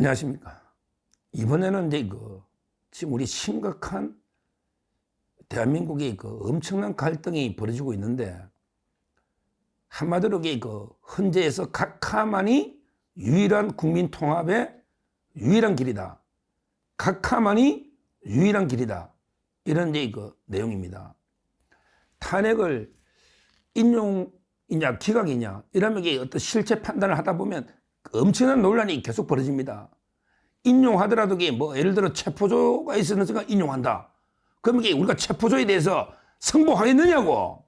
안녕하십니까. 이번에는 이제 그 지금 우리 심각한 대한민국의 그 엄청난 갈등이 벌어지고 있는데 한마디로 그 헌재에서 각하만이 유일한 국민 통합의 유일한 길이다. 각하만이 유일한 길이다. 이런 이제 그 내용입니다. 탄핵을 인용이냐 기각이냐 이러면 어떤 실체 판단을 하다 보면 엄청난 논란이 계속 벌어집니다. 인용하더라도 뭐 예를 들어 체포조가 있었으니까 인용한다. 그럼 이게 우리가 체포조에 대해서 승복하겠느냐고.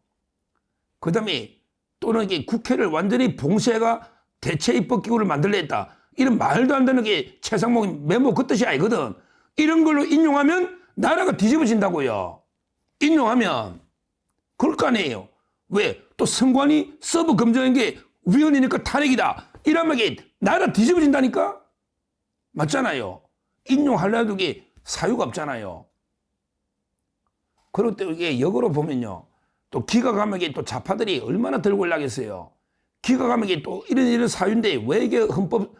그 다음에 또는 이게 국회를 완전히 봉쇄가 대체 입법기구를 만들려 했다. 이런 말도 안 되는 게 최상목 메모 그 뜻이 아니거든. 이런 걸로 인용하면 나라가 뒤집어진다고요. 인용하면. 그럴 거 아니에요. 왜? 또 선관위 서브 검증한 게 위헌이니까 탄핵이다. 이러면 이게 나라 뒤집어진다니까? 맞잖아요. 인용하려도 이게 사유가 없잖아요. 그리고 또 이게 역으로 보면요. 또 기각하면 이게 또 좌파들이 얼마나 들고 올라겠어요. 기각하면 이게 또 이런 이런 사유인데 왜 이게 헌법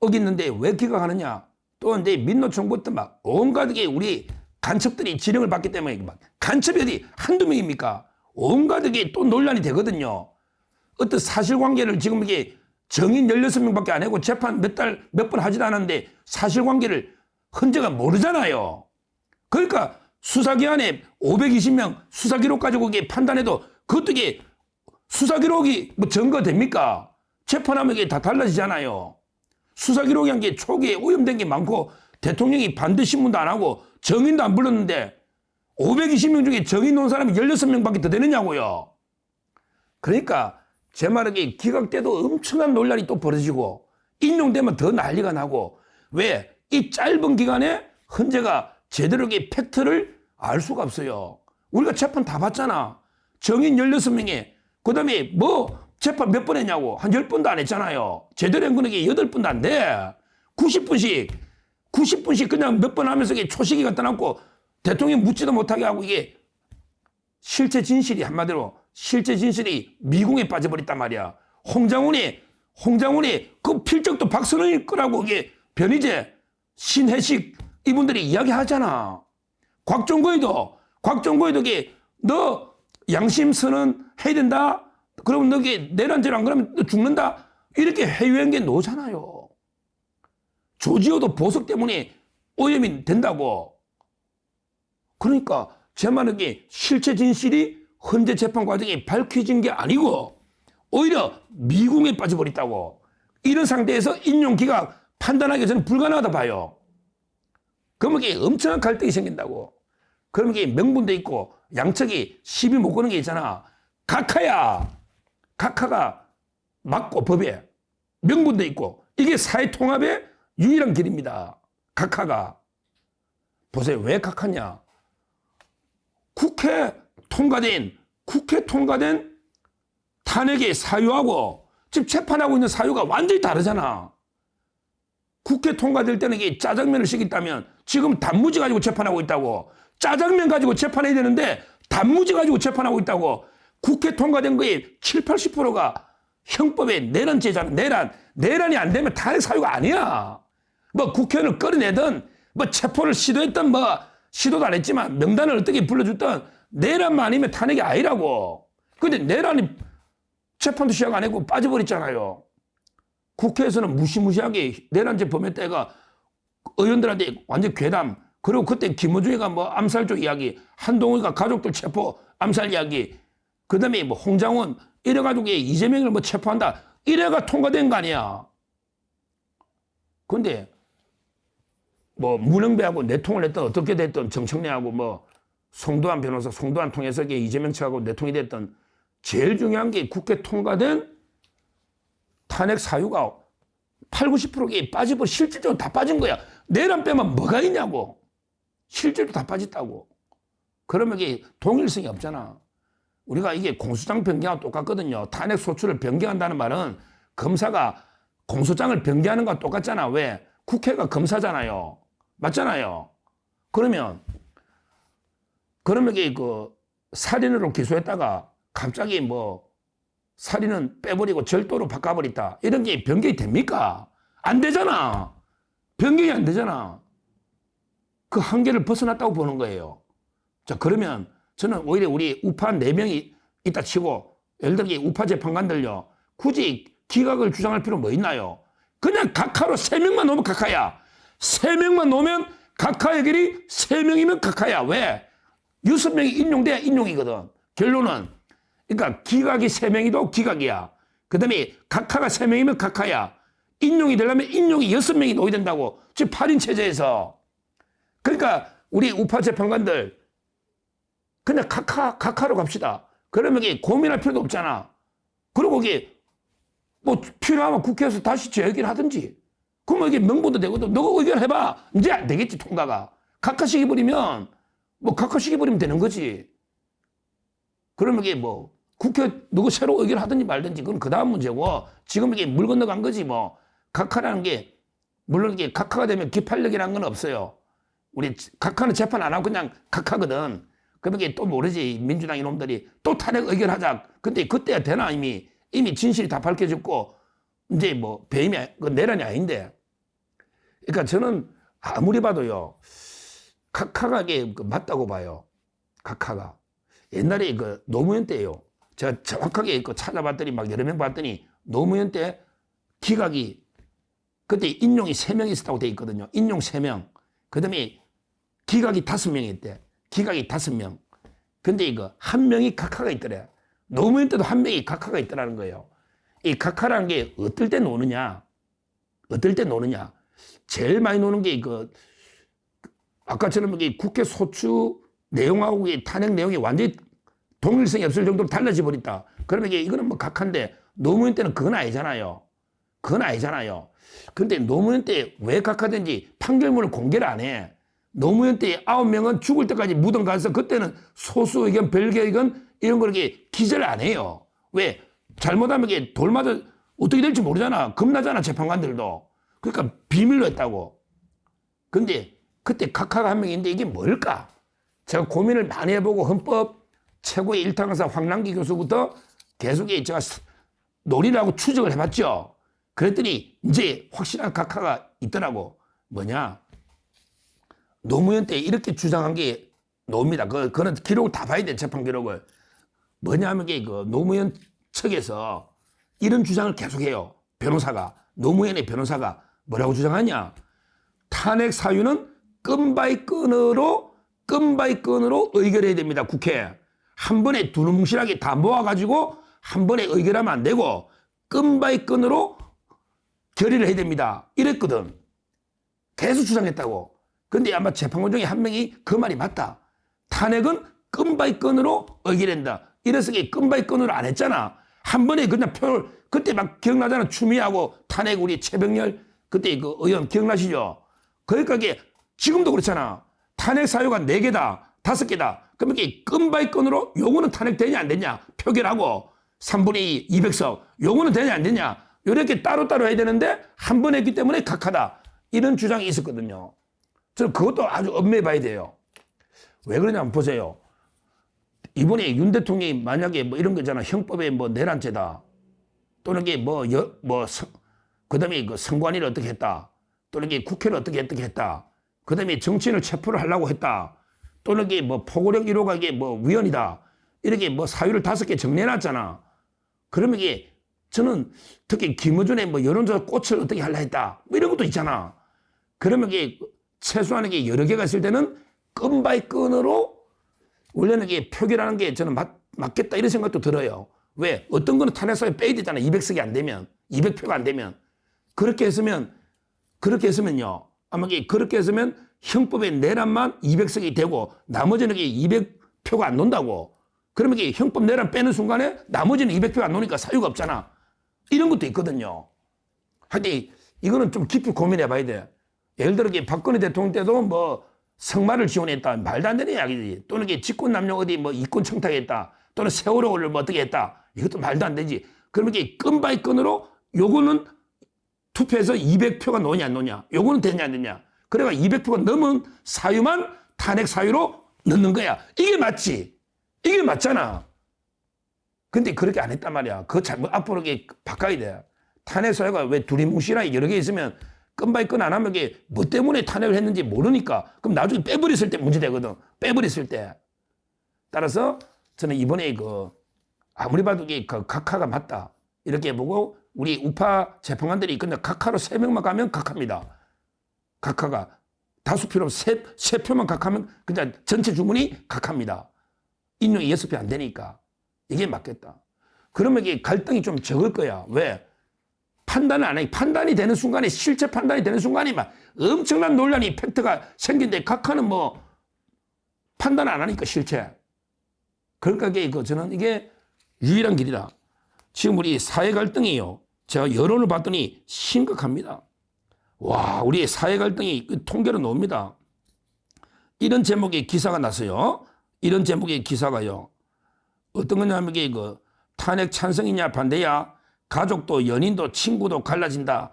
어겼는데 왜 기각하느냐. 또 이제 민노총부터 막 온갖 게 우리 간첩들이 지령을 받기 때문에 막 간첩이 어디 한두 명입니까? 온갖 게또 논란이 되거든요. 어떤 사실관계를 지금 이게 정인 16명밖에 안 하고 재판 몇 달, 몇 번 하지도 않았는데 사실관계를 헌재가 모르잖아요. 그러니까 수사기관에 520명 수사기록 가지고 이게 판단해도 그것도 이게 수사기록이 뭐 증거 됩니까? 재판하면 이게 다 달라지잖아요. 수사기록이 한 게 초기에 오염된 게 많고 대통령이 반대 신문도 안 하고 정인도 안 불렀는데 520명 중에 정인 놓은 사람이 16명 밖에 더 되느냐고요. 그러니까 제 말은 이 기각 때도 엄청난 논란이 또 벌어지고 인용되면 더 난리가 나고 왜 이 짧은 기간에 헌재가 제대로 이 팩트를 알 수가 없어요. 우리가 재판 다 봤잖아. 정인 16명에 그 다음에 뭐 재판 몇 번 했냐고 한 10번도 안 했잖아요. 제대로 한 거는 8번도 안 돼. 90분씩 90분씩 그냥 몇 번 하면서 이게 초식이 갖다 놓고 대통령 묻지도 못하게 하고 이게 실제 진실이 한마디로 실제 진실이 미궁에 빠져버렸단 말이야. 홍장훈이 홍장훈이 그 필적도 박선원일 거라고 이게 변희재 신혜식 이분들이 이야기하잖아. 곽종거이도 곽종거이도 이게 너 양심 선언 해야 된다. 그러면 너게 내란죄로 안 그러면 너 죽는다. 이렇게 해외한 게 노잖아요. 조지호도 보석 때문에 오염이 된다고. 그러니까 제 말은 게 실체 진실이 헌재 재판 과정에 밝혀진 게 아니고 오히려 미궁에 빠져버렸다고. 이런 상태에서 인용 기각 판단하기 저는 불가능하다 봐요. 그러면 이게 엄청난 갈등이 생긴다고. 그러면 이게 명분도 있고 양측이 시비 못 거는 게 있잖아. 각하야. 각하가 맞고 법에 명분도 있고 이게 사회 통합의 유일한 길입니다. 각하가. 보세요. 왜 각하냐? 국회 통과된 국회 통과된 탄핵의 사유하고 지금 재판하고 있는 사유가 완전히 다르잖아. 국회 통과될 때는 이게 짜장면을 시켰다면 지금 단무지 가지고 재판하고 있다고. 짜장면 가지고 재판해야 되는데 단무지 가지고 재판하고 있다고. 국회 통과된 거의 7, 80%가 형법에 내란죄잖아. 내란. 내란이 안 되면 탄핵 사유가 아니야. 뭐 국회의원을 끌어내든 뭐 체포를 시도했던 뭐 시도도 안 했지만 명단을 어떻게 불러줬던 내란만 아니면 탄핵이 아니라고. 근데 내란이 재판도 시작 안 했고 빠져버렸잖아요. 국회에서는 무시무시하게 내란죄 범했다가 의원들한테 완전 괴담. 그리고 그때 김어중이가 뭐 암살 쪽 이야기, 한동훈이가 가족들 체포 암살 이야기, 그 다음에 뭐 홍장원 이래가지고 이재명을 뭐 체포한다. 이래가 통과된 거 아니야. 근데 뭐 문흥배하고 내통을 했던 어떻게 됐던 정청래하고 뭐 송도한 변호사 송도한 통해서 이재명 측하고 내통이 됐던 제일 중요한 게 국회 통과된 탄핵 사유가 8, 90%가 빠지고 실질적으로 다 빠진 거야. 내란 빼면 뭐가 있냐고. 실제로 다 빠졌다고. 그러면 이게 동일성이 없잖아. 우리가 이게 공소장 변경하고 똑같거든요. 탄핵 소추를 변경한다는 말은 검사가 공소장을 변경하는 거와 똑같잖아. 왜? 국회가 검사잖아요. 맞잖아요. 그러면, 그러면 이게 그 살인으로 기소했다가 갑자기 뭐 살인은 빼버리고 절도로 바꿔버렸다. 이런 게 변경이 됩니까? 안 되잖아. 변경이 안 되잖아. 그 한계를 벗어났다고 보는 거예요. 자, 그러면 저는 오히려 우리 우파 네명이 있다 치고, 예를 들어 이 우파 재판관들요, 굳이 기각을 주장할 필요 뭐 있나요? 그냥 각하로 세명만 놓으면 각하야. 세명만 놓으면 각하 의결이 세명이면 각하야. 왜? 여섯 명이 인용돼야 인용이거든. 결론은. 그러니까 기각이 세 명이도 기각이야. 그 다음에 각하가 세 명이면 각하야. 인용이 되려면 인용이 여섯 명이 놓여야 된다고. 지금 8인 체제에서. 그러니까 우리 우파 재판관들 그냥 각하, 각하로 갑시다. 그러면 이게 고민할 필요도 없잖아. 그리고 이게 뭐 필요하면 국회에서 다시 재의결 하든지. 그러면 이게 명분도 되거든. 너가 의견해봐. 이제 안 되겠지, 통과가. 각하식 해버리면, 뭐 각하식 해버리면 되는 거지. 그러면 이게 뭐, 국회 누구 새로 의결 하든지 말든지 그건 그 다음 문제고, 지금 이게 물 건너간 거지 뭐. 각하라는 게, 물론 이게 각하가 되면 기판력이라는 건 없어요. 우리 각하는 재판 안 하고 그냥 각하거든. 그러면 이게 또 모르지. 민주당 이놈들이 또 탄핵 의결하자. 근데 그때야 되나 이미. 이미 진실이 다 밝혀졌고, 이제 뭐 배임이, 아니- 그 내란이 아닌데. 그러니까 저는 아무리 봐도요, 이게 그 맞다고 봐요. 각하가. 옛날에 그 노무현 때요. 제가 정확하게 그 찾아봤더니 막 여러 명 봤더니 노무현 때 기각이 그때 인용이 세명 있었다고 돼 있거든요. 인용 세명그 다음에 기각이 다섯 명이 있대. 기각이 다섯 명. 근데 이거 한 명이 각하가 있더래. 노무현 때도 한 명이 각하가 있더라는 거예요. 이 각하라는 게 어떨 때 노느냐? 어떨 때 노느냐? 제일 많이 노는 게 그 아까처럼 이게 국회 소추 내용하고 이 탄핵 내용이 완전히 동일성이 없을 정도로 달라져 버렸다. 그러면 이게 이거는 뭐 각하인데 노무현 때는 그건 아니잖아요. 그건 아니잖아요. 근데 노무현 때 왜 각하든지 판결문을 공개를 안 해. 노무현 때 아홉 명은 죽을 때까지 무덤 가서 그때는 소수 의견, 별개 의견 이런 걸 이렇게 기재를 안 해요. 왜? 잘못하면 이게 돌 맞아 어떻게 될지 모르잖아. 겁나잖아, 재판관들도. 그러니까 비밀로 했다고. 근데 그때 각하가 한 명인데 이게 뭘까? 제가 고민을 많이 해보고 헌법 최고의 일타강사 황남기 교수부터 계속 제가 논의를 하고 추적을 해봤죠. 그랬더니 이제 확실한 각하가 있더라고. 뭐냐? 노무현 때 이렇게 주장한 게 노입니다. 그, 그는 기록을 다 봐야 돼, 재판 기록을. 뭐냐면 그 노무현 측에서 이런 주장을 계속해요. 변호사가. 노무현의 변호사가 뭐라고 주장하냐? 탄핵 사유는 끈바이 끈으로, 끈바이 끈으로 의결해야 됩니다, 국회. 한 번에 두루뭉실하게 다 모아가지고 한 번에 의결하면 안 되고, 끈바이 끈으로 결의를 해야 됩니다. 이랬거든. 계속 주장했다고. 근데 아마 재판관 중에 한 명이 그 말이 맞다. 탄핵은 끈바이 끈으로 의결한다. 이래서 끈바이 끈으로 안 했잖아. 한 번에 그냥 표를, 그때 막 기억나잖아. 추미하고 탄핵 우리 최병렬 그때 그 의원 기억나시죠? 이게 지금도 그렇잖아. 탄핵 사유가 네개다 다섯 개다 그러면 이게 끈 바이 끈으로 요거는 탄핵되냐 안 되냐 표결하고 3분의 2, 200석 요거는 되냐 안 되냐 이렇게 따로따로 해야 되는데 한 번 했기 때문에 각하다. 이런 주장이 있었거든요. 저는 그것도 아주 엄밀히 봐야 돼요. 왜 그러냐면 보세요. 이번에 윤 대통령이 만약에 뭐 이런 거잖아. 형법에 뭐 내란죄다. 또는 이게 뭐, 여, 뭐, 그 다음에 그 선관위를 어떻게 했다. 또는 이게 국회를 어떻게 어떻게 했다. 그 다음에 정치인을 체포를 하려고 했다. 또는 이게 뭐 포고력 1호가 이게 뭐 위헌이다. 이렇게 뭐 사유를 다섯 개 정리해놨잖아. 그러면 이게 저는 특히 김어준의 뭐 여론조사 꽃을 어떻게 하려 했다. 뭐 이런 것도 있잖아. 그러면 이게 최소한 이게 여러 개가 있을 때는 끈 바이 끈으로 원래는 이게 표결하는 게 저는 맞, 맞겠다 이런 생각도 들어요. 왜? 어떤 거는 탄핵사에 빼야 되잖아. 200석이 안 되면. 200표가 안 되면. 그렇게 했으면, 그렇게 했으면요. 아마 그렇게 했으면 형법의 내란만 200석이 되고 나머지는 이게 200표가 안 논다고. 그러면 이게 형법 내란 빼는 순간에 나머지는 200표 안 노니까 사유가 없잖아. 이런 것도 있거든요. 하여튼 이거는 좀 깊이 고민해 봐야 돼. 예를 들어 박근혜 대통령 때도 뭐 성마를 지원했다. 말도 안 되는 이야기지. 또는 이게 직권 남용 어디 뭐 이권 청탁했다. 또는 세월호를 뭐 어떻게 했다. 이것도 말도 안 되지. 그러면 이게 끈 바이 끈으로 요거는 투표해서 200표가 노냐 안 노냐. 요거는 되냐 안 되냐. 그래가 200표가 넘은 사유만 탄핵 사유로 넣는 거야. 이게 맞지. 이게 맞잖아. 근데 그렇게 안 했단 말이야. 그거 잘못 앞으로 바꿔야 돼. 탄핵 사유가 왜 두리뭉실하게 여러 개 있으면 건바이 건안 하면 이게 뭐 때문에 탄핵을 했는지 모르니까 그럼 나중에 빼버렸을 때 문제되거든. 빼버렸을 때. 따라서 저는 이번에 그 아무리 봐도 이게 그 각하가 맞다. 이렇게 보고 우리 우파 재판관들이 근데 각하로 세 명만 가면 각합니다. 각하가 다수 필요 세, 세 표만 각하면 그냥 전체 주문이 각합니다. 인용이 여섯 표 안 되니까 이게 맞겠다. 그러면 이게 갈등이 좀 적을 거야. 왜? 판단을 안 해. 판단이 되는 순간에 실체 판단이 되는 순간에 막 엄청난 논란이 팩트가 생긴데 각하는 뭐 판단 안 하니까 실체. 그러니까 이게 그 저는 이게 유일한 길이다. 지금 우리 사회 갈등이요. 제가 여론을 봤더니 심각합니다. 와, 우리 사회 갈등이 그 통계로 나옵니다. 이런 제목의 기사가 났어요. 이런 제목의 기사가요. 어떤 거냐면 이게 그 탄핵 찬성이냐 반대야 가족도 연인도 친구도 갈라진다.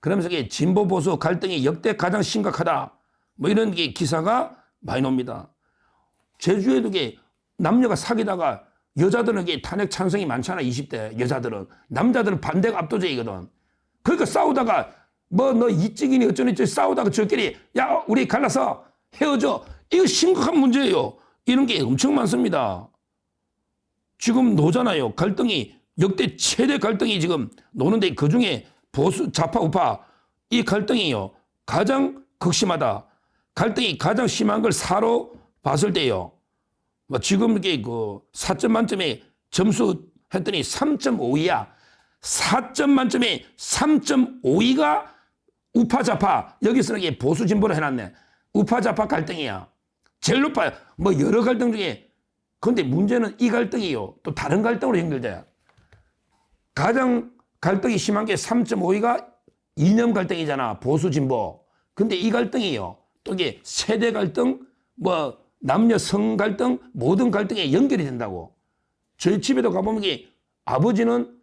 그러면서 이게 진보 보수 갈등이 역대 가장 심각하다. 뭐 이런 게 기사가 많이 나옵니다. 제주에도 이게 남녀가 사귀다가 여자들은 이게 탄핵 찬성이 많잖아. 20대 여자들은 남자들은 반대가 압도적이거든. 그러니까 싸우다가 뭐 너 이찍이니 어쩌니 싸우다가 저끼리 야 우리 갈라서 헤어져. 이거 심각한 문제예요. 이런 게 엄청 많습니다. 지금 노잖아요. 갈등이 역대 최대 갈등이 지금 노는데 그 중에 보수 좌파 우파 이 갈등이요 가장 극심하다. 갈등이 가장 심한 걸 사로 봤을 때요. 뭐 지금 이게 그 4점 만점에 점수 했더니 3.52야. 4점 만점에 3.52가 우파 좌파 여기서는 이게 보수 진보로 해놨네. 우파 좌파 갈등이야. 제일 높아요. 뭐 여러 갈등 중에 근데 문제는 이 갈등이요. 또 다른 갈등으로 연결돼. 가장 갈등이 심한 게 3.52가 이념 갈등이잖아. 보수 진보. 근데 이 갈등이요. 또 이게 세대 갈등, 뭐 남녀 성 갈등, 모든 갈등에 연결이 된다고. 저희 집에도 가보면 아버지는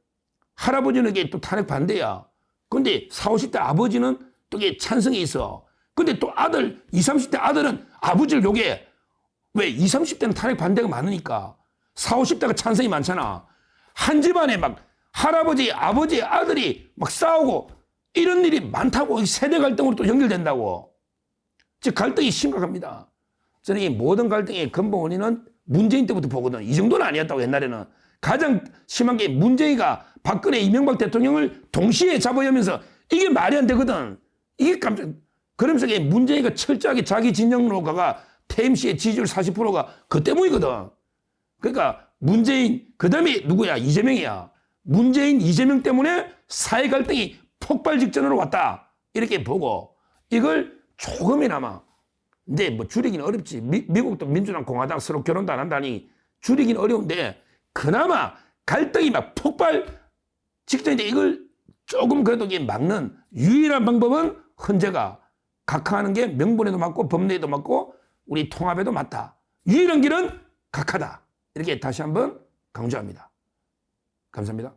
할아버지는 이게 또 탄핵 반대야. 근데 40, 50대 아버지는 또 이게 찬성이 있어. 근데 또 아들, 20, 30대 아들은 아버지를 요게 왜 20, 30대는 탄핵 반대가 많으니까 40, 50대가 찬성이 많잖아. 한 집안에 막 할아버지, 아버지, 아들이 막 싸우고 이런 일이 많다고 이 세대 갈등으로 또 연결된다고. 즉 갈등이 심각합니다. 저는 이 모든 갈등의 근본 원인은 문재인 때부터 보거든. 이 정도는 아니었다고 옛날에는. 가장 심한 게 문재인이가 박근혜 이명박 대통령을 동시에 잡아오면서 이게 말이 안 되거든. 이게 깜짝 그러면서 이게 문재인이가 철저하게 자기 진영으로 가가 TMC의 지지율 40%가 그 때문이거든. 그러니까 문재인 그다음에 누구야 이재명이야. 문재인 이재명 때문에 사회 갈등이 폭발 직전으로 왔다 이렇게 보고 이걸 조금이나마 근데 뭐 줄이기는 어렵지 미, 미국도 민주당 공화당 서로 결혼도 안 한다니 줄이기는 어려운데 그나마 갈등이 막 폭발 직전인데 이걸 조금 그래도 이게 막는 유일한 방법은 헌재가 각하하는 게 명분에도 맞고 법리에도 맞고 우리 통합에도 맞다. 유일한 길은 각하다. 이렇게 다시 한번 강조합니다. 감사합니다.